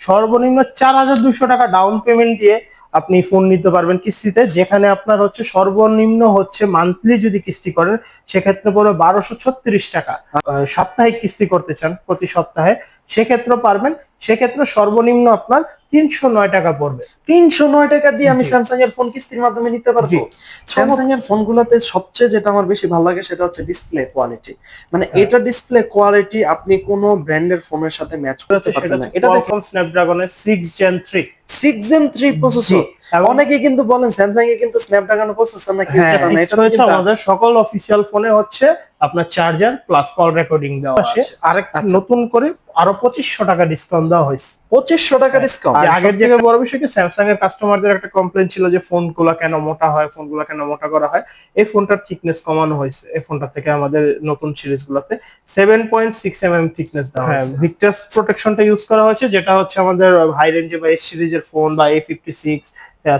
সর্বনিম্ন চার হাজার দুশো টাকা ডাউন পেমেন্ট দিয়ে আপনি ফোন নিতে পারবেন কিস্তিতে যেখানে আপনার হচ্ছে সর্বনিম্ন হচ্ছে মান্থলি যদি কিস্তি করেন সেক্ষেত্রে পড়বে বারোশো ছত্রিশ টাকা সাপ্তাহিক কিস্তি করতে চান প্রতি সপ্তাহে সেক্ষেত্রেও পারবেন সেক্ষেত্রে সর্বনিম্ন আপনার তিনশো নয় টাকা পড়বে তিনশো নয় টাকা দিয়ে আমি। স্যামসাং এর ফোন কিস্তির মাধ্যমে নিতে জি। পারব স্যামসাং এর ফোনগুলোতে সবচেয়ে যেটা আমার বেশি ভালো লাগে সেটা হচ্ছে ডিসপ্লে কোয়ালিটি মানে হ্যাঁ। এটা ডিসপ্লে কোয়ালিটি আপনি কোনো ব্র্যান্ডের ফোনের সাথে ম্যাচ করতে পারবেন না এটা দেখেন Qualcomm six gen 6 Gen 3 six gen three processor এবং অনেকে কিন্তু বলেন স্যামসাং এ কিন্তু স্ন্যাপড্রাগন প্রসেসর নাকি হ্যাঁ, হচ্ছে এটা আমাদের সকল অফিসিয়াল ফোনে হচ্ছে আপনার চার্জার প্লাস কল রেকর্ডিং দেওয়া আছে। আচ্ছা, আরেক আচ্ছা। নতুন করে আরও পঁচিশশো টাকা ডিসকাউন্ট দেওয়া হয়েছে। পঁচিশশো টাকা ডিসকাউন্ট আর আগের থেকে বড় বিষয় কি স্যামসাং এর কাস্টমারদের একটা কমপ্লেন ছিল যে ফোনগুলা কেন মোটা হয় ফোনগুলা কেন মোটা করা হয়। এই ফোনটার থিকনেস কমানো হয়েছে। এই ফোনটা থেকে আমাদের নতুন সিরিজ গুলাতে seven point six M M thickness দেওয়া হ্যাঁ, ভিক্টাস প্রোটেকশনটা ইউজ করা হয়েছে যেটা হচ্ছে আমাদের হাই রেঞ্জে বা এস সিরিজের ফোন বা A fifty six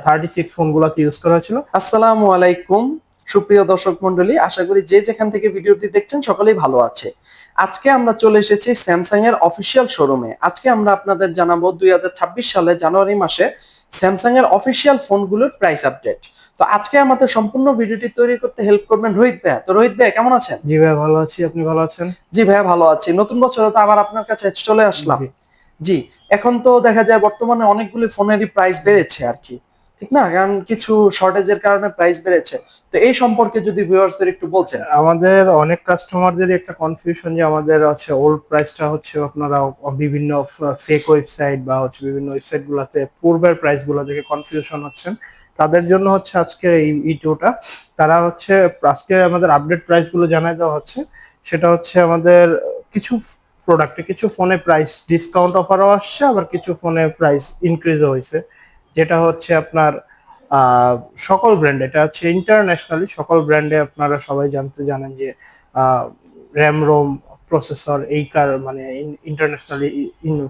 thirty six phone গুলাতে ইউজ করা হয়েছিল। আসসালামু আলাইকুম। সুপ্রিয় দর্শক মন্ডলী আশা করি যে যেখান থেকে ভিডিওটি দেখছেন সকলেই ভালো আছে। আজকে আমরা চলে এসেছি স্যামসাং এর অফিসিয়াল শোরুমে আজকে আমরা আপনাদের জানাব দুই হাজার ছাব্বিশ সালে জানুয়ারি মাসে স্যামসাং এর অফিসিয়াল ফোনগুলোর প্রাইস আপডেট তো আজকে আমাদের সম্পূর্ণ ভিডিওটি তৈরি করতে হেল্প করবেন রোহিত ভাইয়া। তো রোহিত ভাইয়া কেমন আছেন? জি ভাইয়া ভালো আছি। আপনি ভালো আছেন? জি ভাইয়া ভালো আছি। নতুন বছরে তো আবার আপনার কাছে চলে আসলাম। জি। জি এখন তো দেখা যায় বর্তমানে অনেকগুলি ফোনেরই প্রাইস বেড়েছে আর কি। ঠিক না, কারণ কিছু শর্টেজের কারণে প্রাইস বেড়েছে। তো এই সম্পর্কে যদি ভিউয়ার্সদের একটু বলছেন। আমাদের অনেক কাস্টমারদের একটা কনফিউশন যে আমাদের হচ্ছে ওল্ড প্রাইসটা হচ্ছে আপনারা বিভিন্ন ফেক ওয়েবসাইট বা হচ্ছে বিভিন্ন ওয়েবসাইট গুলাতে পূর্বের প্রাইসগুলো দেখে কনফিউশন হচ্ছেন। তাদের জন্য হচ্ছে আজকে এই ভিডিওটা তারা হচ্ছে, আজকে আমাদের আপডেট প্রাইসগুলো জানাই দেওয়া হচ্ছে। সেটা হচ্ছে আমাদের কিছু প্রোডাক্টে কিছু ফোনে প্রাইস ডিসকাউন্ট অফারও আসছে, আবার কিছু ফোনে প্রাইস ইনক্রিজও হয়েছে। যেটা হচ্ছে আপনার সকল ব্র্যান্ড এটা হচ্ছে ইন্টারন্যাশনালি সকল ব্র্যান্ডে আপনারা সবাই জানতে জানেন যে র্যাম রোম প্রসেসর এই কার মানে ইন্টারন্যাশনালি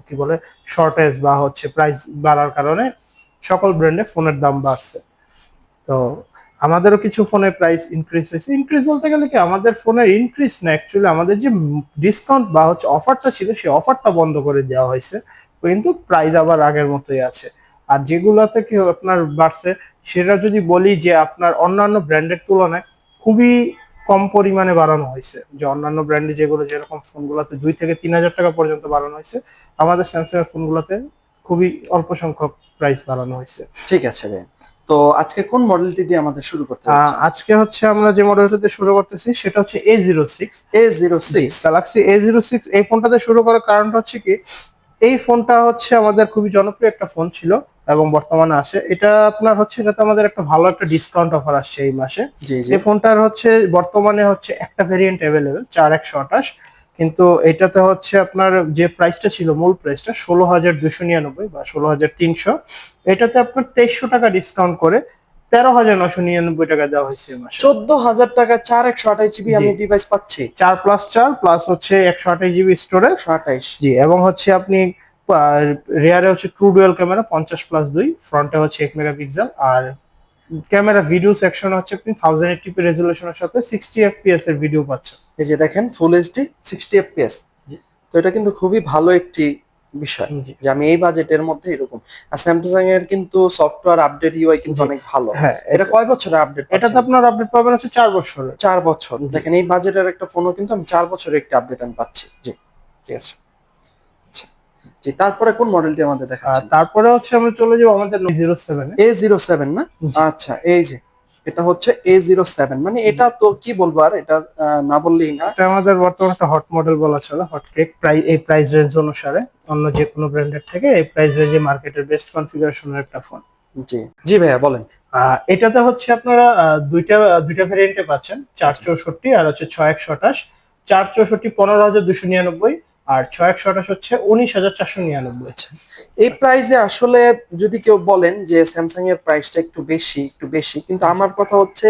কি বলে শর্টেজ বা হচ্ছে প্রাইস বাড়ার কারণে সকল ব্র্যান্ডে ফোনের দাম বাড়ছে। তো আমাদেরও কিছু ফোনের প্রাইস ইনক্রিজ হয়েছে। ইনক্রিজ বলতে গেলে কি, আমাদের ফোনের ইনক্রিজ না অ্যাকচুয়ালি আমাদের যে ডিসকাউন্ট বা হচ্ছে অফারটা ছিল সেই অফারটা বন্ধ করে দেওয়া হয়েছে। কিন্তু প্রাইস আবার আগের মতোই আছে। আর যেগুলোতে কি আপনার বাড়ছে সেটা যদি বলি যে আপনার অন্যান্য ব্র্যান্ডের তুলনায় খুবই কম পরিমাণে বাড়ানো হয়েছে। যে অন্যান্য ব্র্যান্ডে যেগুলো যেরকম ফোনগুলোতে দুই থেকে তিন হাজার টাকা পর্যন্ত বাড়ানো হয়েছে আমাদের স্যামসাং এর ফোনগুলোতে খুবই অল্প সংখ্যক প্রাইস বাড়ানো হয়েছে। ঠিক আছে ভাই। তো আজকে কোন মডেলটি দিয়ে আমাদের শুরু করতে আহ, আজকে হচ্ছে আমরা যে মডেলটাতে শুরু করতেছি সেটা হচ্ছে A zero six A zero six Galaxy A zero six এই ফোনটাতে শুরু করার কারণটা হচ্ছে কি এই ফোনটা হচ্ছে আমাদের খুবই জনপ্রিয় একটা ফোন ছিল। এবং বর্তমানে আসে। এটা আপনার হচ্ছে এটাতে আমাদের একটা ভালো একটা ডিসকাউন্ট অফার আসছে এই মাসে। এই ফোনটার হচ্ছে বর্তমানে হচ্ছে একটা ভেরিয়েন্ট অ্যাভেলেবেল চার একশো আঠাশ। কিন্তু এটাতে হচ্ছে আপনার যে প্রাইসটা ছিল মূল প্রাইসটা ষোলো হাজার দুশো নিরানব্বই বা ষোলো হাজার তিনশো। এটাতে আপনার তেইশশো টাকা ডিসকাউন্ট করে তেরো হাজার নশো নিরানব্বই টাকা দেওয়া হয়েছে চোদ্দ হাজার টাকা চার একশো আঠাশ জিবি আমি ডিভাইস পাচ্ছি। চার প্লাস চার প্লাস হচ্ছে একশো আঠাশ জিবি স্টোরেজ আঠাইশ জি এবং হচ্ছে আপনি রেয়ারে হচ্ছে ট্রু ডুয়েল ক্যামেরা পঞ্চাশ প্লাস দুই ফ্রন্টে হচ্ছে এক মেগাপিক্সেল আর ক্যামেরা ভিডিও সেকশন হচ্ছে আপনি থাউজেন্ড এইটটি রেজলিউশনের সাথে সিক্সটি এফপিএস এর ভিডিও পাচ্ছেন। এই যে দেখেন ফুল এইচডি সিক্সটি এফপিএস। তো এটা কিন্তু খুবই ভালো একটি বিষয় যে আমি এই বাজেটের মধ্যে এরকম। আর স্যামসাং এর কিন্তু সফটওয়্যার আপডেট ইউআই কিন্তু অনেক ভালো। হ্যাঁ এটা কয় বছরের আপডেট এটাতে আপনার আপডেট পাবেন হচ্ছে চার বছরের। চার বছর। দেখেন এই বাজেটের একটা ফোনও কিন্তু আমি চার বছরের একটা আপডেট আমি পাচ্ছি। জি ঠিক আছে। জি তারপরে কোন মডেলটি আমাদের দেখাচ্ছেন? তারপরে হচ্ছে আমরা চলে যাব আমাদের zero seven A. Zero seven না আচ্ছা এই যে এটা হচ্ছে এ জিরো সেভেন মানে এটা তো কি বলব আর এটা না বললেই না। এটা আমাদের বর্তমানে একটা হট মডেল বলা চলে হট কেক প্রাইস এই প্রাইস রেঞ্জ অনুসারে। অন্য যে কোনো ব্র্যান্ডের থেকে এই প্রাইস রেঞ্জে মার্কেটের বেস্ট কনফিগারেশনের একটা ফোন জি জি ভাইয়া বলেন। এটাতে হচ্ছে আপনারা দুইটা দুইটা ভেরিয়েন্টে পাচ্ছেন চার চৌষট্টি আর হচ্ছে ছয় একশো আঠাশ। চার চৌষট্টি পনেরো হাজার দুশো নিরানব্বই। আর ছয় একশো আঠাশ হচ্ছে উনিশ হাজার চারশো নিরানব্বই এই প্রাইসে আসলে যদি কেউ বলেন যে স্যামসাং এর প্রাইসটা একটু বেশি একটু বেশি, কিন্তু আমার কথা হচ্ছে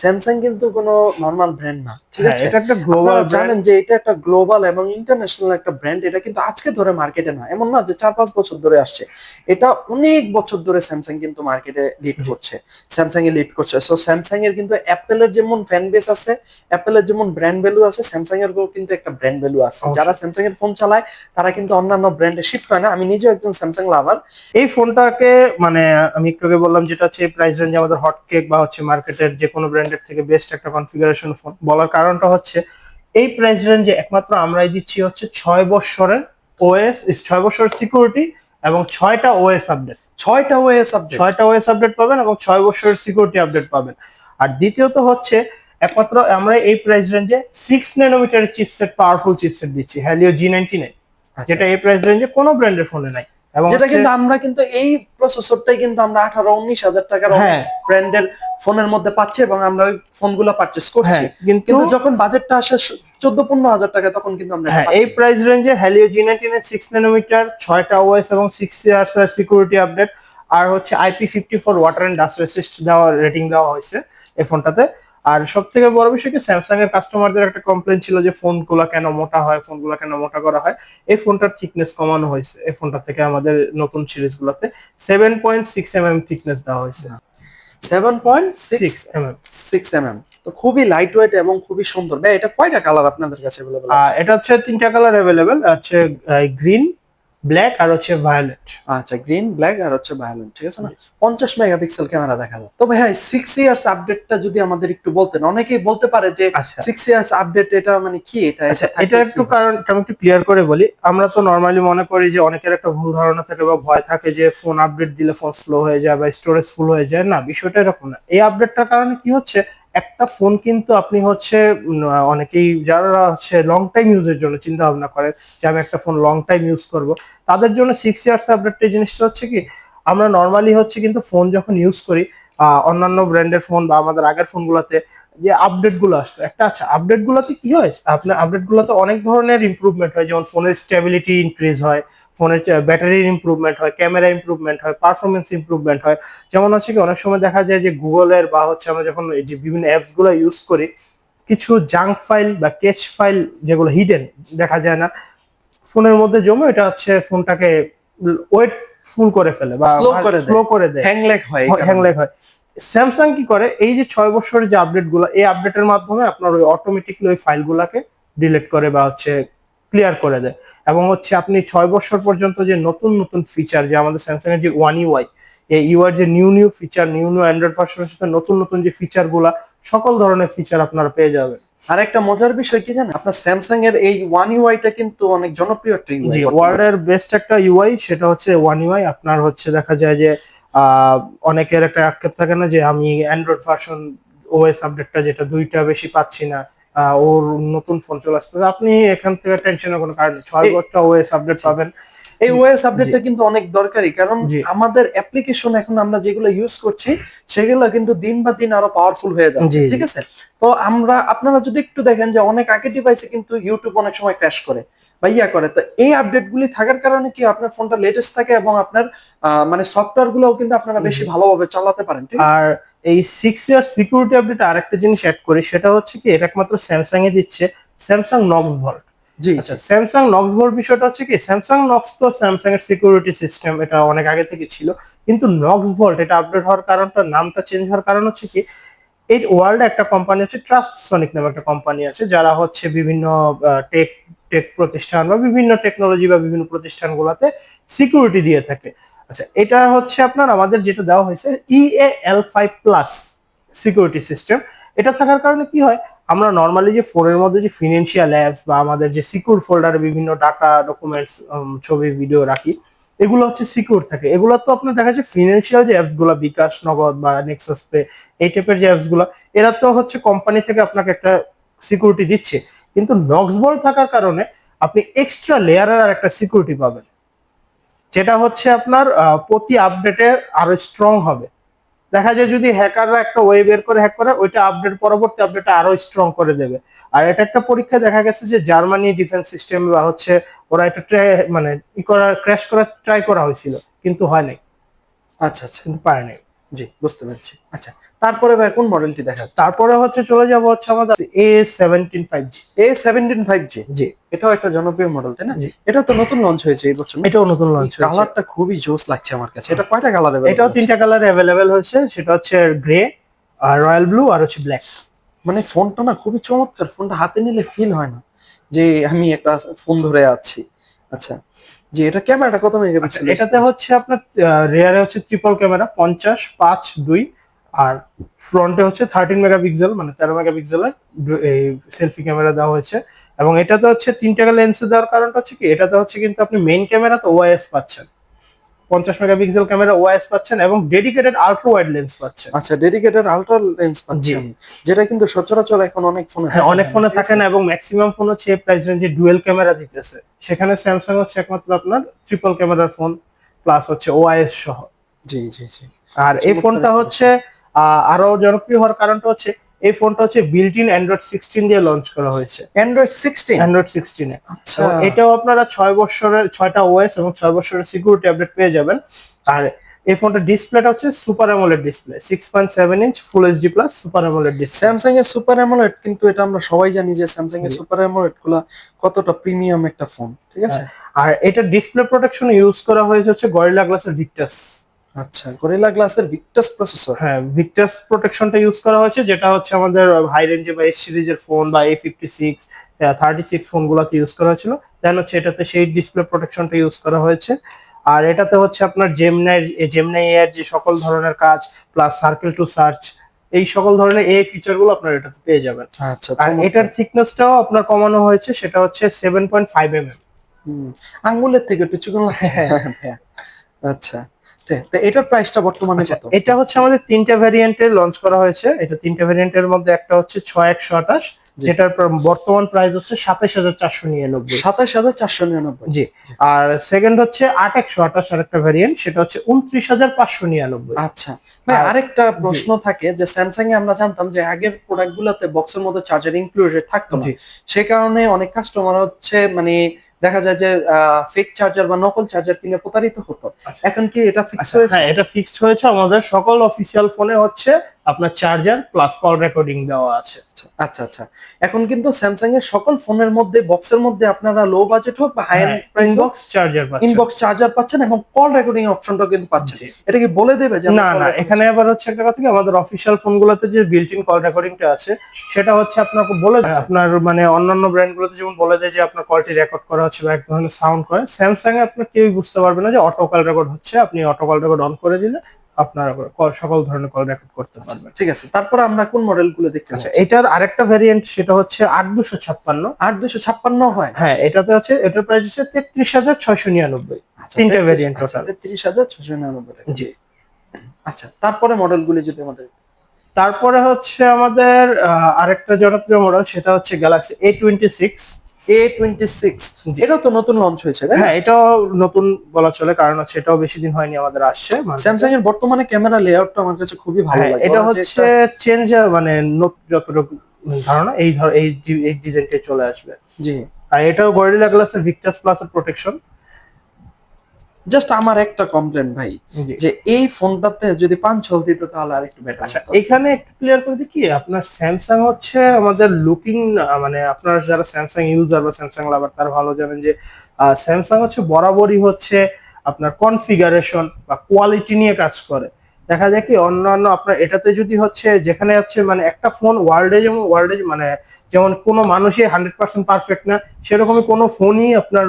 স্যামসাং কিন্তু কোনো নর্মাল ব্র্যান্ড না। ঠিক হ্যাঁ, আছে? এটা একটা গ্লোবাল জানেন যে এটা একটা গ্লোবাল এবং ইন্টারন্যাশনাল একটা ব্র্যান্ড এটা কিন্তু আজকে ধরে মার্কেটে না এমন না যে চার পাঁচ বছর ধরে আসছে। এটা অনেক বছর ধরে স্যামসাং কিন্তু মার্কেটে লিড করছে। স্যামসাং এ লিড করছে। সো স্যামসাং এর কিন্তু অ্যাপেলের যেমন ফ্যান বেস আছে অ্যাপেলের যেমন ব্র্যান্ড ভ্যালু আছে স্যামসাং এর কিন্তু একটা ব্র্যান্ড ভ্যালু আছে। যারা স্যামসাং এর ফোন চালায় তারা কিন্তু অন্যান্য ব্র্যান্ডে শিফট হয় না। আমি নিজেও একজন স্যামসাং লাভার এই ফোনটাকে মানে আমি একটু আগে বললাম যেটা হচ্ছে প্রাইস রেঞ্জে আমাদের হট কেক বা হচ্ছে মার্কেটের যে কোনো ব্র্যান্ডের থেকে বেস্ট একটা কনফিগারেশন ফোন বলার কারণটা হচ্ছে এই প্রাইস রেঞ্জে একমাত্র আমরাই দিচ্ছি হচ্ছে ছয় বছরের ওএস ছয় বছরের সিকিউরিটি এবং ছয়টা ওএস আপডেট ছয়টা ওয়ে সাবজেক্ট ছয়টা ওএস আপডেট পাবেন এবং ছয় বছরের সিকিউরিটি আপডেট পাবেন। আর দ্বিতীয়ত হচ্ছে একমাত্র আমরা এই প্রাইস রেঞ্জে সিক্স ন্যানোমিটারের চিপসেট পাওয়ারফুল চিপসেট দিচ্ছি হ্যালিও জি নাইনটি নাইন যেটা এই প্রাইস রেঞ্জে কোনো ব্র্যান্ডের ফোনে নাই। যেটা কিন্তু আমরা কিন্তু এই প্রসেসরটাই কিন্তু আমরা আঠারো উনিশ হাজার টাকার ব্র্যান্ডের ফোনের মধ্যে পাচ্ছি এবং আমরা ওই ফোনগুলো পারচেস করছি। হ্যাঁ কিন্তু যখন বাজেটটা আসে চোদ্দ পনেরো হাজার টাকা তখন কিন্তু আমরা হ্যাঁ এই প্রাইস রেঞ্জে হ্যালিও জি সিক্স ন্যানোমিটার ছয়টা ওএস এবং সিক্স ইয়ার্স সিকিউরিটি আপডেট আর হচ্ছে IP fifty four water and dust resist দেওয়া রেটিং দেওয়া হয়েছে এই ফোনটাতে আর সব থেকে বড় বিষয় কি স্যামসাং এর কাস্টমারদের একটা কমপ্লেন ছিল যে ফোন ফোনগুলো কেন মোটা হয় ফোনগুলো কেন মোটা করা হয়। এই ফোনটার থিকনেস কমানো হয়েছে এই ফোনটা থেকে আমাদের নতুন সিরিজ গুলোতে seven point six M M thickness দেওয়া হয়েছে। Seven point six M M six M M তো খুবই লাইট ওয়েট এবং খুবই সুন্দর। ভাই এটা কয়টা কালার আপনাদের কাছে অ্যাভেলেবল আছে? এটা হচ্ছে তিনটা কালার অ্যাভেলেবেল হচ্ছে গ্রিন ব্ল্যাক আর হচ্ছে ভায়োলেট। আচ্ছা গ্রিন ব্ল্যাক আর হচ্ছে ভায়োলেট ঠিক আছে না? পঞ্চাশ মেগাপিক্সেল ক্যামেরা দেখা যায় তবে হ্যাঁ সিক্স ইয়ার্স আপডেটটা যদি আমাদের একটু বলতেন অনেকেই বলতে পারে যে সিক্স ইয়ার্স আপডেট এটা মানে কি? এটা আচ্ছা এটা একটু কারণ আমি একটু ক্লিয়ার করে বলি আমরা তো নর্মালি মনে করি যে অনেকের একটা ভুল ধারণা থাকে বা ভয় থাকে যে ফোন আপডেট দিলে ফোন স্লো হয়ে যায় বা স্টোরেজ ফুল হয়ে যায়। না বিষয়টা এরকম না। এই আপডেটটার কারণে কি হচ্ছে একটা ফোন কিন্তু আপনি হচ্ছে অনেকেই যারা হচ্ছে লং টাইম ইউজের জন্য চিন্তা ভাবনা করে যে আমি একটা ফোন লং টাইম ইউজ করব, তাদের জন্য সিক্স ইয়ার্স আপডেট এই জিনিসটা হচ্ছে কি আমরা নর্মালি হচ্ছে কিন্তু ফোন যখন ইউজ করি অন্যান্য ব্র্যান্ডের ফোন বা আমাদের আগের ফোনগুলোতে যে আপডেটগুলো আসতো। একটা আচ্ছা আপডেট গুলোতে কি হয়? আপনার আপডেট গুলোতে অনেক ধরনের ইমপ্রুভমেন্ট হয়। যেমন ফোনের স্টেবিলিটি ইনক্রিজ হয় ফোনের ব্যাটারির ইমপ্রুভমেন্ট হয় ক্যামেরা ইমপ্রুভমেন্ট হয় পারফরমেন্স ইম্প্রুভমেন্ট হয়। যেমন হচ্ছে কি, অনেক সময় দেখা যায় যে গুগলের বা হচ্ছে আমরা যখন এই যে বিভিন্ন অ্যাপসগুলো ইউজ করি, কিছু জাঙ্ক ফাইল বা কেচ ফাইল যেগুলো হিডেন দেখা যায় না ফোনের মধ্যে জমে এটা হচ্ছে ফোনটাকে ওয়েট ফুল করে ফেলে বা স্লো করে দেয়। হ্যাং ল্যাগ হয় হ্যাংলেক হ্যাং। হয়। স্যামসাং কি করে? এই যে ছয় বছরের যে আপডেটগুলো এই আপডেটের মাধ্যমে আপনার ওই অটোমেটিকলি ওই ফাইল গুলাকে ডিলিট করে বা হচ্ছে ক্লিয়ার করে দেয়। এবং হচ্ছে আপনি ছয় বছর পর্যন্ত যে নতুন নতুন ফিচার যে আমাদের স্যামসাং এর যে ওয়ান ইউআই এই ইউআর যে new new feature new new Android ভার্সনের সাথে নতুন নতুন যে ফিচারগুলা সকল ধরনের ফিচার আপনারা পেয়ে যাবেন। আর একটা মজার বিষয় কি জানেন? আপনার স্যামসাং এর এই ওয়ান ইউআইটা কিন্তু অনেক জনপ্রিয় একটা UI জি ওয়ার্ল্ড এর বেস্ট একটা ইউআই সেটা হচ্ছে ওয়ান ইউআই। আপনার হচ্ছে দেখা যায় যে আহ, অনেকের একটা আক্ষেপ থাকে না যে আমি অ্যান্ড্রয়েড ভার্সন ওএস আপডেটটা যেটা দুইটা বেশি পাচ্ছি না ওর নতুন ফোন চলে আসছে আপনি এখান থেকে টেনশনের কোনো কারণ নেই। ছয় বছরটা ওএস আপডেট পাবেন। এই ওএস আপডেটটা কিন্তু অনেক দরকারি কারণ আমাদের অ্যাপ্লিকেশন এখন আমরা যেগুলো ইউজ করছি সেগুলো কিন্তু দিন বা দিন আরও পাওয়ারফুল হয়ে যাচ্ছে। ঠিক আছে? তো আমরা আপনারা যদি একটু দেখেন যে অনেক আগে ডিভাইসে কিন্তু ইউটিউব অনেক সময় ক্র্যাশ করে বা ইয়া করে। তো এই আপডেট গুলি থাকার কারণে কি আপনার ফোনটা লেটেস্ট থাকে এবং আপনার মানে সফটওয়্যার গুলোও কিন্তু আপনারা বেশি ভালোভাবে চালাতে পারেন ঠিক আছে? আর এই সিক্স ইয়ার সিকিউরিটি আপডেট আরেকটা জিনিস অ্যাড করি সেটা হচ্ছে কি এটা একমাত্র স্যামসাং এ দিচ্ছে স্যামসাং নক্স ভল্ট জি আচ্ছা স্যামসাং নক্স বোর্ড বিষয়টা হচ্ছে কি স্যামসাং নক্স তো স্যামসাং এর সিকিউরিটি সিস্টেম এটা অনেক আগে থেকে ছিল। কিন্তু নক্স ভল্ট এটা আপডেট হওয়ার কারণটা নামটা চেঞ্জ হওয়ার কারণ হচ্ছে কি এই ওয়ার্ল্ডে একটা কোম্পানি আছে ট্রাস্ট সনিক নামে একটা কোম্পানি আছে যারা হচ্ছে বিভিন্ন টেক টেক প্রতিষ্ঠান বা বিভিন্ন টেকনোলজি বা বিভিন্ন প্রতিষ্ঠানগুলোতে সিকিউরিটি দিয়ে থাকে। আচ্ছা এটা হচ্ছে আপনার আমাদের যেটা দেওয়া হয়েছে E A L five plus security system এটা থাকার কারণে কি হয় আমরা নর্মালি যে ফোনের মধ্যে যে ফিনান্সিয়াল অ্যাপস বা আমাদের যে সিকিউর ফোল্ডারে বিভিন্ন ডাটা ডকুমেন্টস ছবি ভিডিও রাখি, এগুলো হচ্ছে সিকিউর থাকে। এগুলো তো আপনার দেখা যাচ্ছে ফিনান্সিয়াল যে অ্যাপসগুলো, বিকাশ, নগদ বা নেক্সাস পে এই টাইপের যে অ্যাপসগুলো, এরা তো হচ্ছে কোম্পানি থেকে আপনাকে একটা সিকিউরিটি দিচ্ছে। কিন্তু নক্সবল থাকার কারণে আপনি এক্সট্রা লেয়ারের আর একটা সিকিউরিটি পাবেন। যেটা হচ্ছে আপনার প্রতি আপডেটে আরও স্ট্রং হবে। দেখা যায় যদি হ্যাকাররা একটা ওয়ে বের করে হ্যাক করে ওইটা আপডেট পরবর্তী আপডেটটা আরও স্ট্রং করে দেবে। আর এটা একটা পরীক্ষা দেখা গেছে যে জার্মানি ডিফেন্স সিস্টেম বা হচ্ছে ওরা এটা ট্রাই মানে ই করা ক্র্যাশ করার ট্রাই করা হয়েছিল কিন্তু হয় নাই। আচ্ছা আচ্ছা। কিন্তু পারে নাই। জি বুঝতে পারছি। আচ্ছা তারপরে ভাই কোন মডেলটি দেখা তারপরে হচ্ছে চলে যাব হচ্ছে আমাদের A seventeen five G A seventeen five G G. এটাও একটা জনপ্রিয় মডেল তাই না। এটা তো নতুন লঞ্চ হয়েছে এই বছর এটাও নতুন লঞ্চ হয়েছে। কালারটা খুবই জোস লাগছে আমার কাছে। এটা কয়টা কালার এটাও তিনটা কালার অ্যাভেলেবেল হয়েছে। সেটা হচ্ছে গ্রে আর রয়্যাল ব্লু আর হচ্ছে ব্ল্যাক মানে ফোনটা না খুবই চমৎকার। ফোনটা হাতে নিলে ফিল হয় না যে আমি একটা ফোন ধরে আছি। আচ্ছা জি এটা ক্যামেরাটা কত মেগাপিক্সেল আচ্ছা, এটাতে হচ্ছে আপনার রিয়ারে হচ্ছে ট্রিপল ক্যামেরা পঞ্চাশ পাঁচ দুই আর ফ্রন্টে হচ্ছে থার্টিন মেগাপিক্সেল মানে তেরো মেগাপিক্সেলের এই সেলফি ক্যামেরা দেওয়া হয়েছে। এবং এটাতে হচ্ছে তিন টাকা লেন্স দেওয়ার কারণটা হচ্ছে কি? এটাতে হচ্ছে কিন্তু আপনি মেইন ক্যামেরা তো ওআইএস পাচ্ছেন। পঞ্চাশ মেগাপিক্সেল ক্যামেরা ওআইএস পাচ্ছেন এবং ডেডিকেটেড আল্ট্রা ওয়াইড লেন্স পাচ্ছেন। আচ্ছা ডেডিকেটেড আলট্রা লেন্স পাচ্ছি জি। যেটা কিন্তু সচরাচর এখন অনেক ফোনে হ্যাঁ অনেক ফোনে থাকে না এবং ম্যাক্সিমাম ফোন হচ্ছে প্রাইস রেঞ্জে ডুয়েল ক্যামেরা দিতেছে। সেখানে স্যামসাং হচ্ছে একমাত্র আপনার ট্রিপল ক্যামেরার ফোন প্লাস হচ্ছে ওআইএস সহ। জি জি জি। আর এই ফোনটা হচ্ছে আরও জনপ্রিয় হওয়ার কারণটা হচ্ছে এই ফোনটা হচ্ছে বিল্ট ইন অ্যান্ড্রয়েড সিক্সটিন দিয়ে লঞ্চ করা হয়েছে। অ্যান্ড্রয়েড সিক্সটিন অ্যান্ড্রয়েড সিক্সটিনে আচ্ছা। এটাও আপনারা ছয় বছরের ছয়টা ওএস এবং ছয় বছরের সিকিউরিটি আপডেট পেয়ে যাবেন। আর এই ফোনটা ডিসপ্লেটা হচ্ছে super AMOLED display six point seven inch full HD plus super AMOLED display Samsung এর সুপার অ্যামোলেড কিন্তু এটা আমরা সবাই জানি যে স্যামসাং এর সুপার অ্যামোলেডগুলা কতটা প্রিমিয়াম একটা ফোন ঠিক আছে? আর এটা ডিসপ্লে প্রোটেকশন ইউজ করা হয়েছে হচ্ছে গরিলা গ্লাসের ভিক্টাস আচ্ছা গরিলা গ্লাসের ভিক্টাস প্রসেসর হ্যাঁ ভিক্টাস প্রোটেকশনটা ইউজ করা হয়েছে যেটা হচ্ছে আমাদের হাই রেঞ্জে বা এস সিরিজের ফোন বা A fifty six thirty six ফোনগুলোতে use করা হয়েছিল। দেন হচ্ছে এটাতে সেই ডিসপ্লে প্রোটেকশনটা ইউজ করা হয়েছে। আর এটাতে হচ্ছে আপনার জেমনাই জেমনাই এর যে সকল ধরনের কাজ প্লাস সার্কেল টু সার্চ এই সকল ধরনের এই ফিচারগুলো আপনার এটাতে পেয়ে যাবেন। আচ্ছা আর এটার থিকনেসটাও আপনার কমানো হয়েছে সেটা হচ্ছে seven point five M M আঙ্গুলের থেকে একটু লাগছে। হ্যাঁ। আচ্ছা। তে- এটার প্রাইসটা বর্তমানে কত? এটা হচ্ছে আমাদের তিনটা ভ্যারিয়েন্টে লঞ্চ করা হয়েছে। এটা তিনটা ভ্যারিয়েন্টের মধ্যে একটা হচ্ছে ছয় একশো আঠাশ যেটার বর্তমান প্রাইস হচ্ছে সাতাশ হাজার চারশো নিরানব্বই। সাতাশ হাজার চারশো নিরানব্বই। জি আর সেকেন্ড হচ্ছে আট একশো আঠাশ আর একটা ভ্যারিয়েন্ট সেটা হচ্ছে উনত্রিশ হাজার পাঁচশো নিরানব্বই। আচ্ছা ভাই আরেকটা প্রশ্ন থাকে যে স্যামসাং এ আমরা জানতাম যে আগের প্রোডাক্ট গুলাতে বক্সের মধ্যে চার্জার ইনক্লুডেড থাকতো না। জি। সে কারণে অনেক কাস্টমার হচ্ছে মানে দেখা যায় যে ফেক চার্জার বা নকল চার্জার কিনে প্রতারিত হতো। আচ্ছা। এখন কি এটা ফিক্স আচ্ছা, হয়েছে? হ্যাঁ এটা ফিক্সড হয়েছে। আমাদের সকল অফিসিয়াল ফোনে হচ্ছে আপনার চার্জার প্লাস কল রেকর্ডিং দেওয়া আছে। আচ্ছা আচ্ছা এখন কিন্তু স্যামসাং এর সকল ফোনের মধ্যে বক্সের মধ্যে আপনারা লো বাজেট হোক বা high end price inbox charger পাচ্ছেন। ইনবক্স চার্জার পাচ্ছেন এবং কল রেকর্ডিং অপশনটাও কিন্তু পাচ্ছেন। এটা কি বলে দেবে যে না না এখানে আবার হচ্ছে একটা কথা কি আমাদের অফিসিয়াল ফোনগুলোতে যে বিল্ট ইন কল রেকর্ডিংটা আছে সেটা হচ্ছে আপনাকে বলে দেয়। আচ্ছা। আপনার মানে অন্যান্য ব্র্যান্ডগুলোতে যেমন বলে দেয় যে আপনার কলটি রেকর্ড করা বা এক ধরনের সাউন্ড করে। স্যামসাং এ আপনার কেউই বুঝতে পারবে না যে অটো কল রেকর্ড হচ্ছে আপনি অটো কল রেকর্ড অন করে দিলে আপনার সকল ধরনের কল রেকর্ড করতে পারবেন। ঠিক আছে তারপরে আমরা কোন মডেলগুলো দেখতে আচ্ছা পাচ্ছি এটার আরেকটা ভ্যারিয়েন্ট সেটা হচ্ছে আট দুশো ছাপ্পান্ন। আট দুশো ছাপ্পান্ন হয়? হ্যাঁ এটাতে হচ্ছে এটার প্রাইস হচ্ছে তেত্রিশ হাজার ছয়শো নিরানব্বই। আচ্ছা, তিনটে variant আচ্ছা, তেত্রিশ হাজার ছশো নিরানব্বই জি। আচ্ছা তারপরে মডেল গুলি যদি আমাদের তারপরে হচ্ছে আমাদের আরেকটা জনপ্রিয় মডেল সেটা হচ্ছে Galaxy A twenty six A twenty six এটাও তো নতুন লঞ্চ হয়েছে হ্যাঁ এটাও নতুন বলা চলে কারণ হচ্ছে এটাও বেশি দিন হয়নি আমাদের আসছে। স্যামসাং এর বর্তমানে ক্যামেরা লেআউটটা আমার কাছে খুবই ভালো হ্যাঁ, লাগে। এটা হচ্ছে চেঞ্জ মানে যতটুকু ধারণা এই এই ডিজাইনটা চলে আসবে। জি। আর এটাও গরিলা গ্লাসের ভিক্টাস প্লাস এর প্রোটেকশন জাস্ট আমার একটা কমপ্লেন ভাই যে এই ফোনটাতে যদি পাঁচ ছল দিত তাহলে আরেকটু বেটার আচ্ছা এখানে একটু ক্লিয়ার করে দিই কি? আপনার স্যামসাং হচ্ছে আমাদের লুকিং মানে আপনারা যারা স্যামসাং ইউজার বা স্যামসাং লাভার তারা ভালো জানেন যে স্যামসাং হচ্ছে বরাবরই হচ্ছে আপনার কনফিগারেশন বা কোয়ালিটি নিয়ে কাজ করে। দেখা যায় কি অন্যান্য আপনার এটাতে যদি হচ্ছে যেখানে হচ্ছে মানে একটা ফোন ওয়ার্ল্ডে যেমন ওয়ার্ল্ডে মানে যেমন কোনো মানুষই হান্ড্রেড পার্সেন্ট পারফেক্ট না সেরকমই কোনো ফোনই আপনার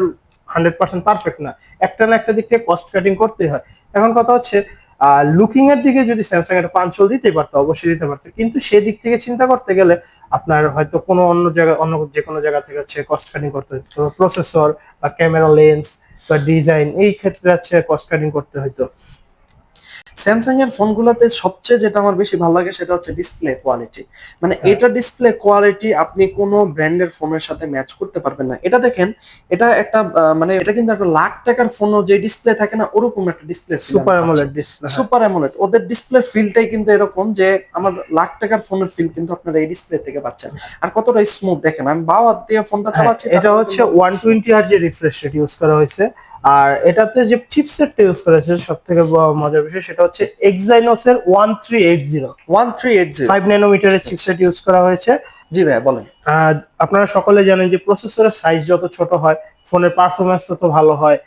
হান্ড্রেড পার্সেন্ট পারফেক্ট না। একটা না একটা দিক থেকে কস্ট কাটিং করতে হয়। এখন কথা হচ্ছে লুকিং এর দিকে যদি স্যামসাং একটা পাঞ্চল দিতে পারতো, অবশ্যই দিতে পারতো। কিন্তু সেদিক থেকে চিন্তা করতে গেলে আপনার হয়তো কোনো অন্য জায়গা, অন্য যে কোনো জায়গা থেকে হচ্ছে কস্ট কাটিং করতে হতো প্রসেসর বা ক্যামেরা লেন্স বা ডিজাইন এই ক্ষেত্রে হচ্ছে কস্ট কাটিং করতে হতো স্যামসাং এর ফোনগুলোতে সবচেয়ে যেটা আমার বেশি ভালো লাগে সেটা হচ্ছে ডিসপ্লে কোয়ালিটি মানে হ্যাঁ। এটা ডিসপ্লে কোয়ালিটি আপনি কোনো ব্র্যান্ডের ফোনের সাথে ম্যাচ করতে পারবেন না। এটা দেখেন এটা একটা মানে এটা কিন্তু একটা লাখ টাকার ফোনও যে ডিসপ্লে থাকে না ওরকম একটা display super AMOLED display super AMOLED ওদের ডিসপ্লে ফিলটাই কিন্তু এরকম যে আমার লাখ টাকার ফোনের ফিল কিন্তু আপনারা এই ডিসপ্লে থেকে পাচ্ছেন। আর কতটা স্মুথ দেখেন আমি বাও হাত দিয়ে ফোনটা চালাচ্ছি হ্যাঁ, এটা হচ্ছে কিন্তু- ওয়ান টোয়েন্টি আর যে রিফ্রেশ রেট ইউজ করা হয়েছে। আর এটাতে যে চিপসেটটা ইউজ করেছে সব থেকে মজার বিষয় সেটা হচ্ছে এক্সাইনোস এর one three eight zero one three eight zero five ন্যানোমিটারের chipset use করা হয়েছে। জি ভাই বলেন। আপনারা সকলে জানেন যে প্রসেসরের সাইজ যত ছোট হয় ফোনের পারফরমেন্স তত ভালো হয়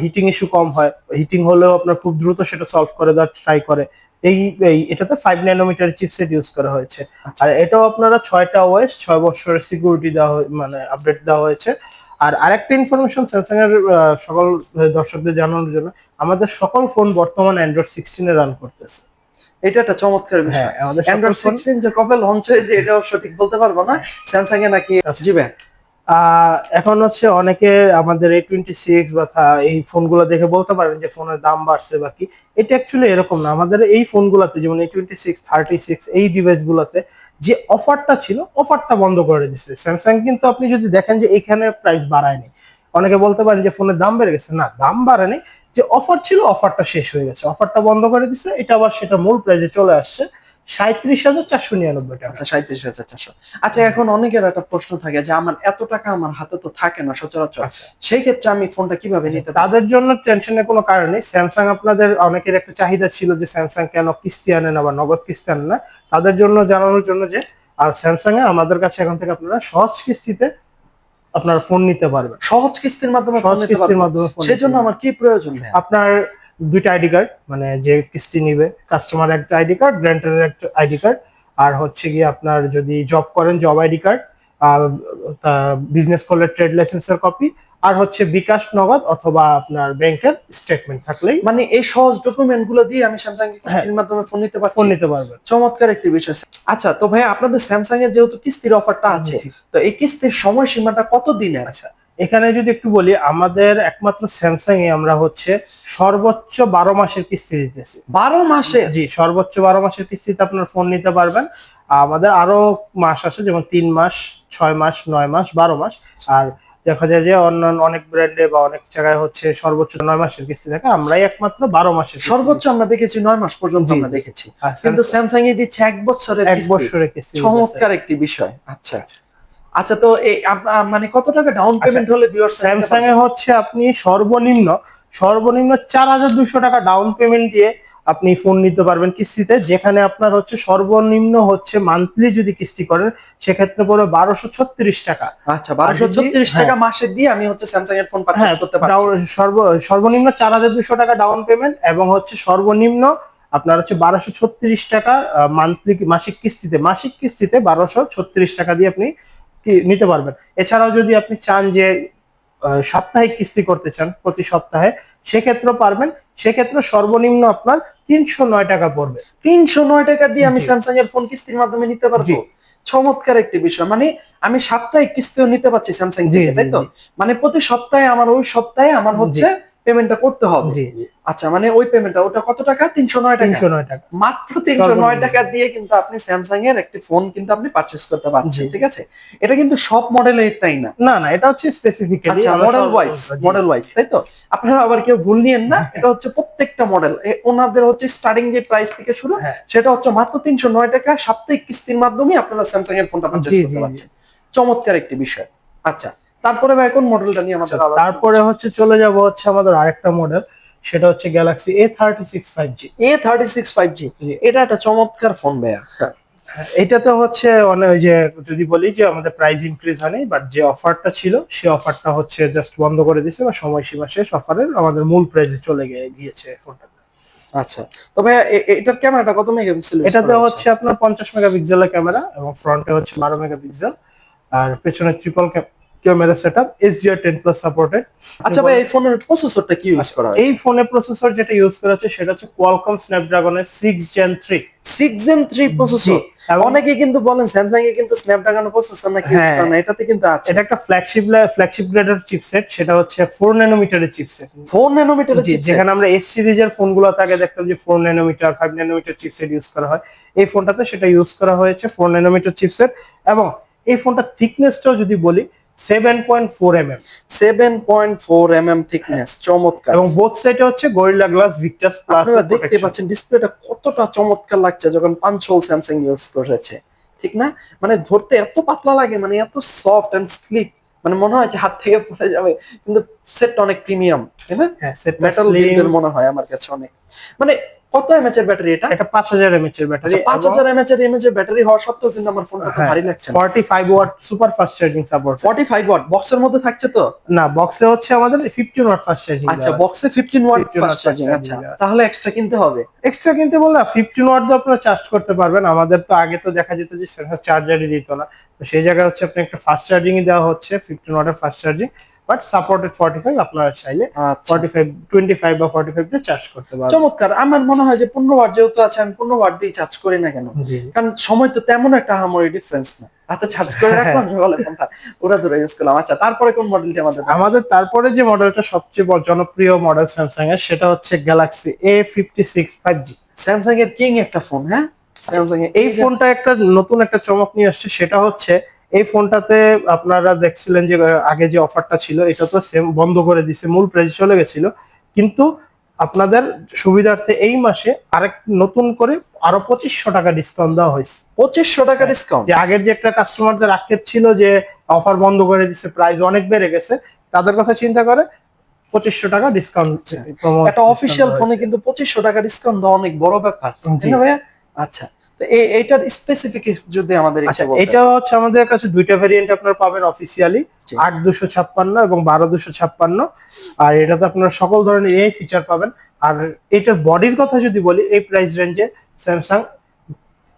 হিটিং ইস্যু কম হয় হিটিং হলেও আপনার খুব দ্রুত সেটা সলভ করে দেওয়ার ট্রাই করে। এই এই এটাতে ফাইভ ন্যানোমিটার চিপসেট ইউজ করা হয়েছে। আচ্ছা। আর এটাও আপনারা ছয়টা ওএস ছয় বছরের সিকিউরিটি দেওয়া হয়ে- মানে আপডেট দেওয়া হয়েছে। আর আরেকটা ইনফরমেশন স্যামসাং এর সকল দর্শকদের জানানোর জন্য আমাদের সকল ফোন বর্তমান অ্যান্ড্রয়েড সিক্সটিনে রান করতেছে। এটা একটা চমৎকার বিষয়। হ্যাঁ আমাদের অ্যান্ড্রয়েড সিক্সটিন যে কবে লঞ্চ হয়েছে এটাও সঠিক বলতে পারব না। স্যামসাং এ নাকি আচ্ছা। জি আহ, এখন হচ্ছে অনেকে আমাদের এই টোয়েন্টি সিক্স বা এই ফোনগুলো দেখে বলতে পারেন যে ফোনের দাম বাড়ছে বা কি। এটা অ্যাকচুয়ালি এরকম না। আমাদের এই ফোনগুলোতে, যেমন এই টোয়েন্টি সিক্স থার্টি সিক্স এই ডিভাইস গুলোতে যে অফারটা ছিল অফারটা বন্ধ করে দিচ্ছে স্যামসাং কিন্তু আপনি যদি দেখেন যে এখানে প্রাইস বাড়ায়নি, অনেকে বলতে পারেন যে ফোনের দাম বেড়ে গেছে। না, দাম বাড়েনি যে অফার ছিল অফারটা শেষ হয়ে গেছে। অফারটা বন্ধ করে দিচ্ছে এটা আবার সেটা মূল প্রাইসে চলে আসছে। সাঁত্রিশ হাজার চারশো নিরানব্বই টাকা। আচ্ছা সাঁত্রিশ হাজার চারশো। আচ্ছা এখন অনেকের একটা প্রশ্ন থাকে যে আমার এত টাকা আমার হাতে তো থাকে না সচরাচর। আচ্ছা। সেই ক্ষেত্রে আমি ফোনটা কীভাবে নিতে তাদের জন্য টেনশনের কোনো কারণ নেই। স্যামসাং আপনাদের অনেকের একটা চাহিদা ছিল যে স্যামসাং কেন কিস্তি আনে না বা নগদ কিস্তি আনে না? তাদের জন্য জানানোর জন্য যে আর স্যামসাং এ আমাদের কাছে এখন থেকে আপনারা সহজ কিস্তিতে আপনার ফোন নিতে পারবেন। সহজ কিস্তির মাধ্যমে সহজ কিস্তির মাধ্যমে ফোন সেজন্য আমার কি প্রয়োজন? আপনার দুইটা আইডি কার্ড মানে যে কিস্তি নিবে কাস্টমার একটা আইডি কার্ড গ্র্যান্টারের একটা আইডি কার্ড আর হচ্ছে গিয়ে আপনার যদি জব করেন জব আইডি কার্ড বিজনেস করলে ট্রেড লাইসেন্সের কপি আর হচ্ছে বিকাশ নগদ অথবা আপনার ব্যাংকের স্টেটমেন্ট থাকলেই মানে এই সহজ ডকুমেন্টগুলো দিয়ে আমি স্যামসাং এর কিস্তির মাধ্যমে ফোন নিতে পারছি? ফোন নিতে পারবেন। চমৎকার একটি বিষয় আচ্ছা তো ভাই আপনাদের স্যামসাং এর যেহেতু কিস্তির অফারটা আছে তো এই কিস্তির সময়সীমাটা কত দিনের? আচ্ছা এখানে যদি একটু বলি আমাদের একমাত্র স্যামসাং এ আমরা হচ্ছে সর্বোচ্চ বারো মাসের কিস্তি দিতেছি। বারো মাসে? জি সর্বোচ্চ বারো মাসের কিস্তিতে আপনার ফোন নিতে পারবেন। আমাদের আরও মাস আছে যেমন তিন মাস ছয় মাস নয় মাস বারো মাস। আর দেখা যায় যে অন্যান্য অনেক ব্র্যান্ডে বা অনেক জায়গায় হচ্ছে সর্বোচ্চ নয় মাসের কিস্তি থাকে আমরাই একমাত্র বারো মাসের সর্বোচ্চ আমরা দেখেছি নয় মাস পর্যন্ত আমরা দেখেছি। কিন্তু স্যামসাং এ দিচ্ছে এক বছরের এক। বছরের কিস্তি। চমৎকার একটি বিষয়। আচ্ছা। আচ্ছা। তো এই আপ- আ, মানে কত টাকা ডাউন আচ্ছা, পেমেন্ট হলে স্যামসাং এ হচ্ছে আপনি সর্বনিম্ন সর্বনিম্ন চার হাজার দুশো টাকা ডাউন পেমেন্ট দিয়ে আপনি ফোন নিতে পারবেন কিস্তিতে যেখানে আপনার হচ্ছে সর্বনিম্ন হচ্ছে মান্থলি যদি কিস্তি করেন সেক্ষেত্রে পড়বে বারোশো ছত্রিশ টাকা। আচ্ছা বারোশো ছত্রিশ হ্যাঁ। টাকা মাসে দিয়ে আমি হচ্ছে স্যামসাং এর ফোন হ্যাঁ পারচেজ করতে পারছি। সর্বনিম্ন চার হাজার দুশো টাকা ডাউন পেমেন্ট এবং হচ্ছে সর্বনিম্ন আপনার হচ্ছে বারোশো ছত্রিশ টাকা মান্থলি মাসিক কিস্তিতে মাসিক কিস্তিতে বারোশো ছত্রিশ টাকা দিয়ে আপনি নিতে পারবেন। এছাড়াও যদি আপনি চান যে সাপ্তাহিক কিস্তি করতে চান প্রতি সপ্তাহে সেক্ষেত্রেও পারবেন। সেক্ষেত্রে সর্বনিম্ন আপনার তিনশো নয় টাকা পড়বে। তিনশো নয় টাকা দিয়ে আমি। স্যামসাং এর ফোন কিস্তির মাধ্যমে নিতে জি। পারব চমৎকার একটি বিষয়। মানে আমি সাপ্তাহিক কিস্তিও নিতে পারছি স্যামসাং জি, তাই তো? মানে প্রতি সপ্তাহে আমার ওই সপ্তাহে আমার হচ্ছে পেমেন্টটা করতে হবে। জি জি। আচ্ছা মানে ওই পেমেন্টটা ওটা কত টাকা? তিনশো নয় টাকা। তিনশো নয় টাকা। মাত্র তিনশো নয়। টাকা দিয়ে কিন্তু আপনি স্যামসাং এর একটি ফোন কিন্তু আপনি পারচেস করতে পারছেন ঠিক আছে? এটা কিন্তু সব মডেলে তাই না? না না এটা হচ্ছে স্পেসিফিক্যালি আচ্ছা মডেল ওয়াইজ মডেল ওয়াইজ তাই তো? আপনারা আবার কেউ ভুল নিয়েন না এটা হচ্ছে প্রত্যেকটা মডেল ওনাদের হচ্ছে স্টার্টিং যে প্রাইস থেকে শুরু হ্যাঁ। সেটা হচ্ছে মাত্র তিনশো নয় টাকা। সাপ্তাহিক কিস্তির মাধ্যমে আপনারা স্যামসাং এর ফোনটা পারচেস করতে। পারছেন। চমৎকার একটি বিষয়। আচ্ছা তারপরে ভাই কোন মডেলটা নিয়ে আমাদের আলোচনা তারপরে হচ্ছে চলে যাব হচ্ছে আমাদের আরেকটা মডেল সেটা হচ্ছে Galaxy A thirty six five G A thirty six five G. এটা একটা চমৎকার ফোন ভাইয়া হ্যাঁ। এটাতে হচ্ছে অনেক ওই যে যদি বলি যে আমাদের প্রাইস ইনক্রিজ হয়নি বাট যে অফারটা ছিল সে অফারটা হচ্ছে জাস্ট বন্ধ করে দিয়েছে বা সময়সীমা শেষ অফারের আমাদের মূল প্রাইসে চলে গিয়ে- গিয়েছে ফোনটা আচ্ছা তবে এটার ক্যামেরাটা কত মেগাপিক্সেল এটাতে হচ্ছে আপনার পঞ্চাশ মেগাপিক্সেলের ক্যামেরা এবং ফ্রন্টে হচ্ছে বারো মেগাপিক্সেল আর পেছনে triple camera set up SDR ten plus supported আচ্ছা ভাই এই ফোনের প্রসেসরটা কি ইউজ করা হয় এই ফোনে প্রসেসর যেটা ইউজ করা হচ্ছে সেটা হচ্ছে Qualcomm স্ন্যাপড্রাগনের six gen three six gen three processor এবং- অনেকে কিন্তু বলেন স্যামসাং এ কিন্তু স্ন্যাপড্রাগন প্রসেসর নাকি ইউজ হ্যাঁ। করে না এটাতে কিন্তু আছে। এটা একটা ফ্ল্যাগশিপ ফ্ল্যাগশিপ গ্রেডের চিপসেট সেটা হচ্ছে ফোর ন্যানোমিটারের চিপসেট ফোর ন্যানোমিটারের জি, যেখানে আমরা এস সিরিজের ফোনগুলো আগে দেখতাম যে four nanometer five nanometer chipset use করা হয়। এই ফোনটাতে সেটা ইউজ করা হয়েছে ফোর ন্যানোমিটার চিপসেট এবং এই ফোনটার থিকনেসটাও যদি বলি seven point four M M seven point four M M thickness চমৎকার। এবং বোথ সাইডে হচ্ছে গরিল্লা গ্লাস ভিক্টাস প্লাস আপনারা দেখতে পাচ্ছেন ডিসপ্লেটা কতটা চমৎকার লাগছে যখন পাঁচ হোল স্যামসাং ইউজ করেছে। ঠিক না? মানে ধরতে এত পাতলা লাগে মানে এত সফট এন্ড স্লিপ মানে মনে হয় যে হাত থেকে পড়ে যাবে কিন্তু সেটটা অনেক প্রিমিয়াম তাই না? হ্যাঁ সেটটা মেটাল মনে হয় আমার কাছে অনেক। মানে কত এমএচ এর ব্যাটারি এটা? এটা পাঁচ হাজার এমএচ এর ব্যাটারি আচ্ছা পাঁচ হাজার এমএচ এর এমএচ এর ব্যাটারি হওয়া সত্ত্বেও কিন্তু আমার ফোনটা হ্যাঁ, ভারী লাগছে forty five watt super fast charging support forty five watt বক্সের মধ্যে থাকছে তো? না বক্সে হচ্ছে আমাদের ফিফটিন ওয়াট ফাস্ট চার্জিং আচ্ছা বক্সে ফিফটিন ওয়াট 15 ফাস্ট চার্জিং আচ্ছা তাহলে এক্সট্রা কিনতে হবে? এক্সট্রা কিনতে বললে ফিফটিন ওয়াট দিয়ে আপনারা চার্জ করতে পারবেন আমাদের তো আগে তো দেখা যেত যে চার্জারই দিত না। তো সেই জায়গায় হচ্ছে আপনি একটা ফাস্ট চার্জিং দেওয়া হচ্ছে ফিফটিন ওয়াটের fast charging but supported forty five আপনারা চাইলে আচ্ছা। ফর্টি ফাইভ টোয়েন্টি ফাইভ বা ফর্টি ফাইভ দিয়ে চার্জ করতে পারবেন। চমৎকার। আমার মনে হয় যে পনেরো ওয়াট যেহেতু আছে আমি পনেরো ওয়াট দিয়ে চার্জ করি না কেন? কারণ সময় তো তেমন একটা হামারি ডিফারেন্স না। হাতে চার্জ করে রাখলাম সকালে ফোনটা ওরা ধরে ইউজ করলাম। আচ্ছা তারপরে কোন মডেলটি আমাদের? আমাদের তারপরে যে মডেলটা সবচেয়ে জনপ্রিয় মডেল স্যামসাং এর সেটা হচ্ছে Galaxy A fifty six five G Samsung এর কিং একটা ফোন হ্যাঁ? স্যামসাং এর এই ফোনটা একটা নতুন একটা চমক নিয়ে আসছে সেটা হচ্ছে এই ফোনটাতে আপনারা দেখছিলেন যে আগে যে অফারটা ছিল এটা তো সেম বন্ধ করে দিছে মূল প্রাইস চলে গেছিল। কিন্তু আপনাদের সুবিধার্থে এই মাসে আরেক নতুন করে আরও পঁচিশশো টাকা ডিসকাউন্ট দেওয়া হয়েছে। পঁচিশশো টাকা ডিসকাউন্ট যে আগের যে একটা কাস্টমারদের আক্ষেপ ছিল যে অফার বন্ধ করে দিছে প্রাইস অনেক বেড়ে গেছে তাদের কথা চিন্তা করে পঁচিশশো টাকা ডিসকাউন্ট একটা অফিসিয়াল ফোনে কিন্তু পঁচিশশো টাকা ডিসকাউন্ট দেওয়া অনেক বড় ব্যাপার। আচ্ছা। তো এই- এইটার স্পেসিফিক যদি আমাদের আচ্ছা। এটা হচ্ছে আমাদের কাছে দুইটা ভেরিয়েন্ট আপনারা পাবেন অফিসিয়ালি আট দুশো ছাপ্পান্ন এবং বারো দুশো ছাপ্পান্ন। আর এটাতে আপনারা সকল ধরনের এই ফিচার পাবেন। আর এটার বডির কথা যদি বলি এই প্রাইস রেঞ্জে Samsung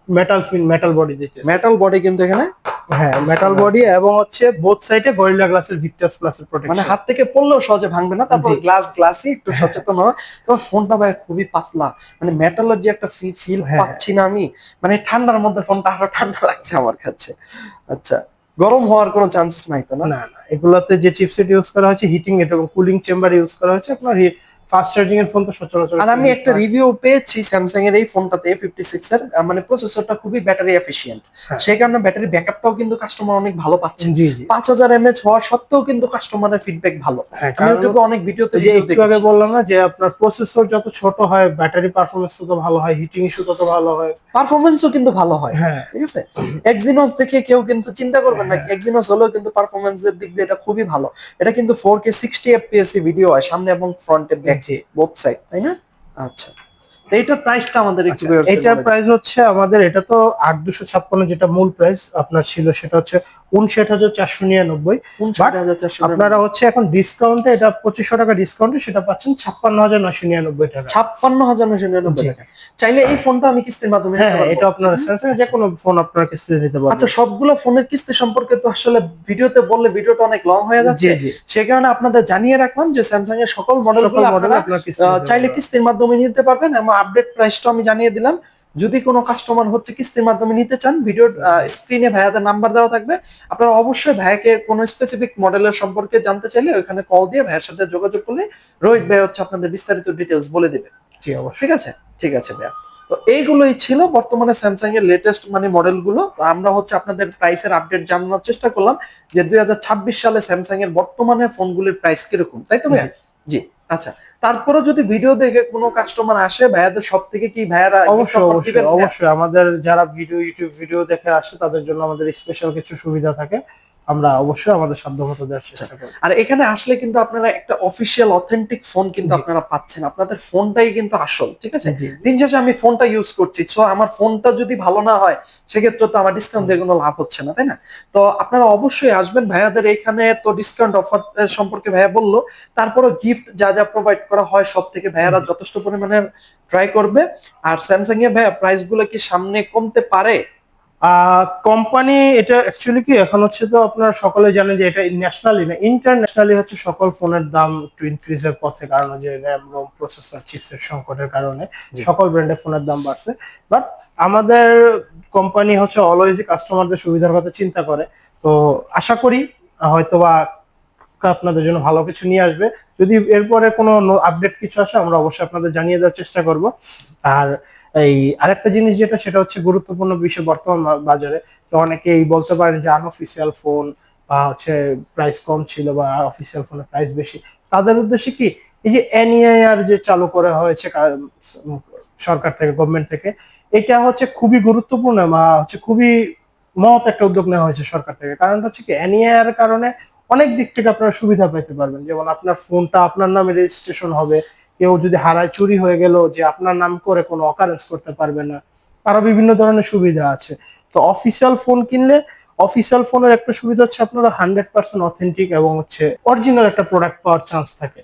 metal fin metal body দিতেছে মেটাল বডি কিন্তু এখানে হ্যাঁ মেটাল। বডি এবং হচ্ছে বোথ সাইডে গরিলা গ্লাসের ভিক্টাস প্লাসের মানে প্রোটেকশন হাত থেকে পড়লেও সহজে ভাঙবে না তারপর গ্লাস গ্লাসই একটু সচেতন হয় তো ফোনটা ভাই খুবই পাতলা মানে মেটালের যে একটা ফিল হ্যাঁ। পাচ্ছি না আমি মানে ঠান্ডার মধ্যে ফোনটা আরও ঠান্ডা লাগছে আমার কাছে। আচ্ছা গরম হওয়ার কোনো চান্সেস নাই তো না? না না এগুলোতে যে চিপসেট ইউজ করা হয়েছে হিটিং এটা এবং কুলিং চেম্বার ইউজ করা হয়েছে আপনার ফাস্ট চার্জিং এর ফোন তো সচরাচর আর আমি একটা রিভিউ পেয়েছি স্যামসাং এর এই ফোনটাতে ফিফটি সিক্স এর মানে প্রসেসরটা খুবই ব্যাটারি এফিসিয়েন্ট হ্যাঁ। সেই কারণে ব্যাটারি ব্যাকআপটাও কিন্তু কাস্টমার অনেক ভালো পাচ্ছেন জি জি। পাঁচ হাজার এমএচ হওয়া সত্ত্বেও কিন্তু কাস্টমারের ফিডব্যাক ভালো। হ্যাঁ আমি ইউটিউবে অনেক ভিডিওতে একটু আগে বললাম না যে আপনার প্রসেসর যত ছোট হয় ব্যাটারি পারফরমেন্স তত ভালো হয় হিটিং ইস্যু তত ভালো হয়। পারফরমেন্সও কিন্তু ভালো হয় হ্যাঁ। ঠিক আছে? এক্সিনোস দেখে কেউ কিন্তু চিন্তা করবেন না এক্সিনোস হলেও কিন্তু পারফরমেন্সের দিক দিয়ে এটা খুবই ভালো। এটা কিন্তু four K sixty FPS video হয় সামনে এবং ফ্রন্টে ব্যাক জি বোথ সাইড তাই না? আচ্ছা। তো প্রাইসটা আমাদের একটু আচ্ছা, এটার প্রাইস হচ্ছে আমাদের এটা তো আট দুশো ছাপ্পান্ন যেটা মূল প্রাইস আপনার ছিল সেটা হচ্ছে উনষাট হাজার চারশো নিরানব্বই। আপনারা হচ্ছে এখন ডিসকাউন্টে এটা পঁচিশশো টাকা ডিসকাউন্টে সেটা পাচ্ছেন ছাপ্পান্ন হাজার নয়শো নিরানব্বই টাকা। ছাপ্পান্ন হাজার নয়শো নিরানব্বই টাকা। চাইলে এই ফোনটা আমি কিস্তির মাধ্যমে হ্যাঁ? এটা আপনার স্যামসাং যে কোনো ফোন আপনার কিস্তিতে নিতে আচ্ছা সবগুলো ফোনের কিস্তি সম্পর্কে তো আসলে ভিডিওতে বললে ভিডিওটা অনেক লং হয়ে যাচ্ছে। সে কারণে আপনাদের জানিয়ে রাখলাম যে স্যামসাং এর সকল মডেলগুলো মডেল আপনারা চাইলে কিস্তির মাধ্যমে নিতে পারবেন। এবং আপডেট প্রাইসটা আমি জানিয়ে দিলাম। যদি কোনো কাস্টমার হচ্ছে কিস্তির মাধ্যমে নিতে চান ভিডিওর স্ক্রিনে ভাইয়াদের নাম্বার দেওয়া থাকবে। আপনারা অবশ্যই ভাইয়াকে কোনো স্পেসিফিক মডেলের সম্পর্কে জানতে চাইলে ওইখানে কল দিয়ে ভাইয়ের সাথে যোগাযোগ করলে রোহিত ভাই হচ্ছে আপনাদের বিস্তারিত ডিটেলস বলে দেবে। জি অবশ্যই। ঠিক আছে? ঠিক আছে ভাইয়া। তো এইগুলোই ছিল বর্তমানে স্যামসাং এর লেটেস্ট মানে মডেলগুলো তো আমরা হচ্ছে আপনাদের প্রাইসের আপডেট জানানোর চেষ্টা করলাম যে দুই হাজার ছাব্বিশ সালে স্যামসাং এর বর্তমানে ফোনগুলির প্রাইস কীরকম তাই তো ভাইয়া? জি। আচ্ছা তারপরে যদি ভিডিও দেখে কোনো কাস্টমার আসে ভাইয়াদের সব থেকে কি ভাইয়ারা অবশ্যই অবশ্যই অবশ্যই। আমাদের যারা ভিডিও ইউটিউব ভিডিও দেখে আসে তাদের জন্য আমাদের স্পেশাল কিছু সুবিধা থাকে। আমরা অবশ্যই আমাদের সাধ্যমতো দেওয়ার চেষ্টা করি আর এখানে আসলে কিন্তু আপনারা একটা অফিসিয়াল অথেন্টিক ফোন কিন্তু আপনারা পাচ্ছেন। আপনাদের ফোনটাই কিন্তু আসল ঠিক আছে? দিন শেষে আমি ফোনটা ইউজ করছি। সো আমার ফোনটা যদি ভালো না হয় সেক্ষেত্রে তো আমার ডিসকাউন্ট দিয়ে কোনো লাভ হচ্ছে না তাই না? তো আপনারা অবশ্যই আসবেন। ভাইয়াদের এখানে তো ডিসকাউন্ট অফার সম্পর্কে ভাইয়া বলল। তারপরে গিফট যা যা প্রোভাইড করা হয় সব থেকে ভাইয়ারা যথেষ্ট পরিমাণে ট্রাই করবে। আর স্যামসাং এর ভাইয়া প্রাইসগুলো কি সামনে কমতে পারে? কোম্পানি এটা অ্যাকচুয়ালি কি এখন হচ্ছে তো আপনারা সকলে জানেন যে এটা ন্যাশনালি না ইন্টারন্যাশনালি হচ্ছে সকল ফোনের দাম একটু ইনক্রিজের পথে কারণ যে র্যাম রোম প্রসেসর চিপসের সংকটের কারণে সকল ব্র্যান্ডের ফোনের দাম বাড়ছে। বাট আমাদের কোম্পানি হচ্ছে অলওয়েজই কাস্টমারদের সুবিধার কথা চিন্তা করে। তো আশা করি হয়তোবা আপনাদের জন্য ভালো কিছু নিয়ে আসবে। যদি এরপরে কোনো আপডেট কিছু আসে আমরা অবশ্যই আপনাদের জানিয়ে দেওয়ার চেষ্টা করব। আর এই আরেকটা জিনিস যেটা, সেটা হচ্ছে গুরুত্বপূর্ণ বিষয় বর্তমান বাজারে। তো অনেকেই বলতে পারেন যে আনঅফিসিয়াল ফোন বা হচ্ছে প্রাইস কম ছিল বা অফিসিয়াল ফোনের প্রাইস বেশি। তাদের উদ্দেশ্যে কি? এই যে এনইআইআর যে চালু করা হয়েছে সরকার থেকে গভর্নমেন্ট থেকে, এটা হচ্ছে খুবই গুরুত্বপূর্ণ বা হচ্ছে খুবই মহৎ একটা উদ্যোগ নেওয়া হয়েছে সরকার থেকে। কারণটা হচ্ছে কি এনইআইআর কারণে অনেক দিক থেকে আপনারা সুবিধা পেতে পারবেন। যেমন আপনার ফোনটা আপনার নামে রেজিস্ট্রেশন হবে কেউ যদি হারায়, চুরি হয়ে গেল, যে আপনার নাম করে কোনো অকারেন্স করতে পারবে না আরও বিভিন্ন ধরনের সুবিধা আছে। তো অফিসিয়াল ফোন কিনলে অফিসিয়াল ফোনের একটা সুবিধা হচ্ছে আপনারা হান্ড্রেড পার্সেন্ট অথেন্টিক এবং হচ্ছে অরিজিনাল একটা প্রোডাক্ট পাওয়ার চান্স থাকে।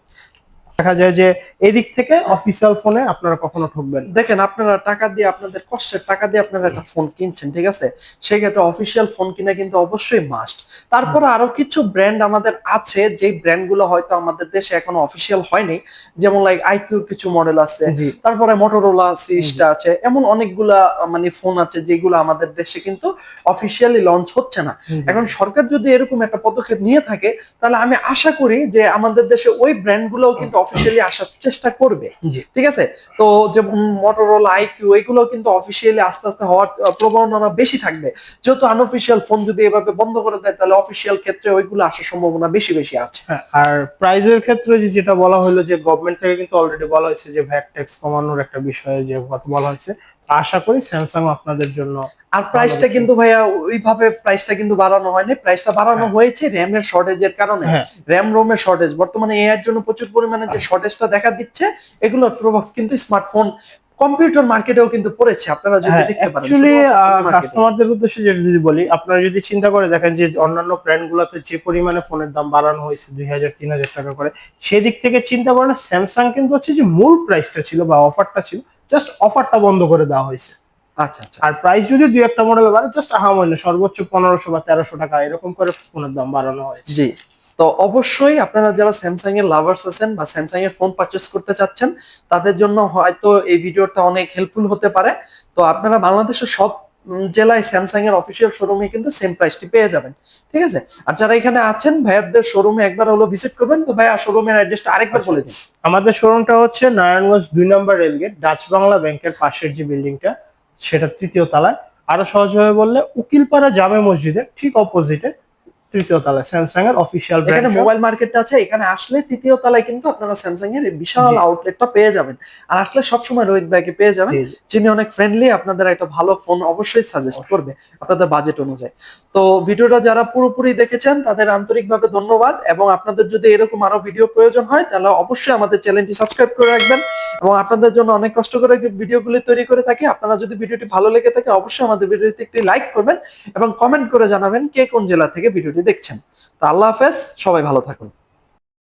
দেখা যায় যে এদিক থেকে অফিসিয়াল ফোনে আপনারা কখনো ঠকবেন দেখেন আপনারা টাকা দিয়ে আপনাদের কষ্টের টাকা দিয়ে আপনারা একটা ফোন কিনছেন ঠিক আছে? সেই ক্ষেত্রে অফিসিয়াল ফোন কিনা কিন্তু অবশ্যই মাস্ট তারপরে আরও কিছু ব্র্যান্ড আমাদের আছে যে ব্র্যান্ডগুলো হয়তো আমাদের দেশে এখনও অফিসিয়াল হয়নি। যেমন লাইক আইকিউর কিছু মডেল আছে তারপরে মোটরোলা সিরিজটা আছে এমন অনেকগুলা মানে ফোন আছে যেগুলো আমাদের দেশে কিন্তু অফিসিয়ালি লঞ্চ হচ্ছে না। এখন সরকার যদি এরকম একটা পদক্ষেপ নিয়ে থাকে তাহলে আমি আশা করি যে আমাদের দেশে ওই ব্র্যান্ড গুলোও কিন্তু অফিসিয়ালি আসার চেষ্টা করবে। ঠিক আছে? তো যে মোটরোলা আইকিউ এগুলো কিন্তু অফিসিয়ালি আস্তে আস্তে হওয়ার প্রবণতা বেশি থাকবে। যেহেতু আনঅফিসিয়াল ফোন যদি এভাবে বন্ধ করে দেয় তাহলে অফিসিয়াল ক্ষেত্রে ওইগুলো আসার সম্ভাবনা বেশি বেশি আছে। হ্যাঁ, আর প্রাইজের ক্ষেত্রে যে যেটা বলা হলো যে গভর্নমেন্ট থেকে কিন্তু অলরেডি বলা হয়েছে যে ভ্যাট ট্যাক্স কমানোর একটা বিষয়ে যে কথা বলা হয়েছে। আশা করি স্যামসাং আপনাদের জন্য আর প্রাইসটা কিন্তু ভাইয়া ওইভাবে প্রাইসটা কিন্তু বাড়ানো হয়নি। প্রাইসটা বাড়ানো হয়েছে র্যাম এর শর্টেজের কারণে। র্যাম রোম এর শর্টেজ বর্তমানে এআই এর জন্য প্রচুর পরিমাণে যে শর্টেজটা দেখা দিচ্ছে এগুলোর প্রভাব কিন্তু স্মার্টফোন কম্পিউটার মার্কেটেও কিন্তু পড়েছে আপনারা যদি হ্যাঁ দেখতে পারেন অ্যাকচুয়ালি। কাস্টমারদের উদ্দেশ্যে যেটা যদি বলি আপনারা যদি চিন্তা করে দেখেন যে অন্যান্য ব্র্যান্ড গুলোতে যে পরিমাণে ফোনের দাম বাড়ানো হয়েছে দুই হাজার তিন হাজার টাকা করে সেদিক থেকে চিন্তা করেন স্যামসাং কিন্তু হচ্ছে যে মূল প্রাইসটা ছিল বা অফারটা ছিল জাস্ট অফারটা বন্ধ করে দেওয়া হয়েছে। আচ্ছা আচ্ছা। আর প্রাইস যদি দুই একটা মডেল বাড়ে জাস্ট আহামন্য সর্বোচ্চ পনেরোশো বা তেরোশো টাকা এরকম করে ফোনের দাম বাড়ানো হয়েছে। জি। তো অবশ্যই আপনারা যারা স্যামসাং এর লাভার্স আছেন বা স্যামসাং এর ফোন পারচেস করতে চাচ্ছেন তাদের জন্য হয়তো এই ভিডিওটা অনেক হেল্পফুল হতে পারে। তো আপনারা বাংলাদেশের সব জেলায় স্যামসাং এর অফিসিয়াল শোরুমে কিন্তু সেম প্রাইসটি পেয়ে যাবেন। ঠিক আছে? আর যারা এখানে আছেন ভাইয়ারদের শোরুমে একবার হলো ভিজিট করবেন তো ভাইয়া শোরুমের অ্যাড্রেসটা আরেকবার বলে দিন। আমাদের শোরুমটা হচ্ছে নারায়ণগঞ্জ দুই নম্বর রেলগেট ডাচ বাংলা ব্যাংকের পাশের যে বিল্ডিংটা সেটা তৃতীয় তলায়। আরও সহজভাবে বললে উকিলপাড়া জামে মসজিদের ঠিক অপোজিটে তৃতীয় তলায় স্যামসাং এর অফিসিয়াল এখানে মোবাইল মার্কেটটা আছে এখানে আসলে তৃতীয় তলায় কিন্তু আপনারা স্যামসাং এর বিশাল আউটলেটটা পেয়ে যাবেন। আর আসলে সবসময় রোহিত ভাইকে পেয়ে যাবেন যিনি অনেক ফ্রেন্ডলি আপনাদের একটা ভালো ফোন অবশ্যই সাজেস্ট করবে আপনাদের বাজেট অনুযায়ী। তো ভিডিওটা যারা পুরোপুরি দেখেছেন তাদের আন্তরিকভাবে ধন্যবাদ এবং আপনাদের যদি এরকম আরও ভিডিও প্রয়োজন হয় তাহলে অবশ্যই আমাদের চ্যানেলটি সাবস্ক্রাইব করে রাখবেন এবং আপনাদের জন্য অনেক কষ্ট করে ভিডিওগুলি তৈরি করে থাকি। আপনারা যদি ভিডিওটি ভালো লেগে থাকে অবশ্যই আমাদের ভিডিওতে একটি লাইক করবেন এবং কমেন্ট করে জানাবেন কে কোন জেলা থেকে ভিডিওটি দেখছেন। তা আল্লাহ হাফেজ সবাই ভালো থাকুন।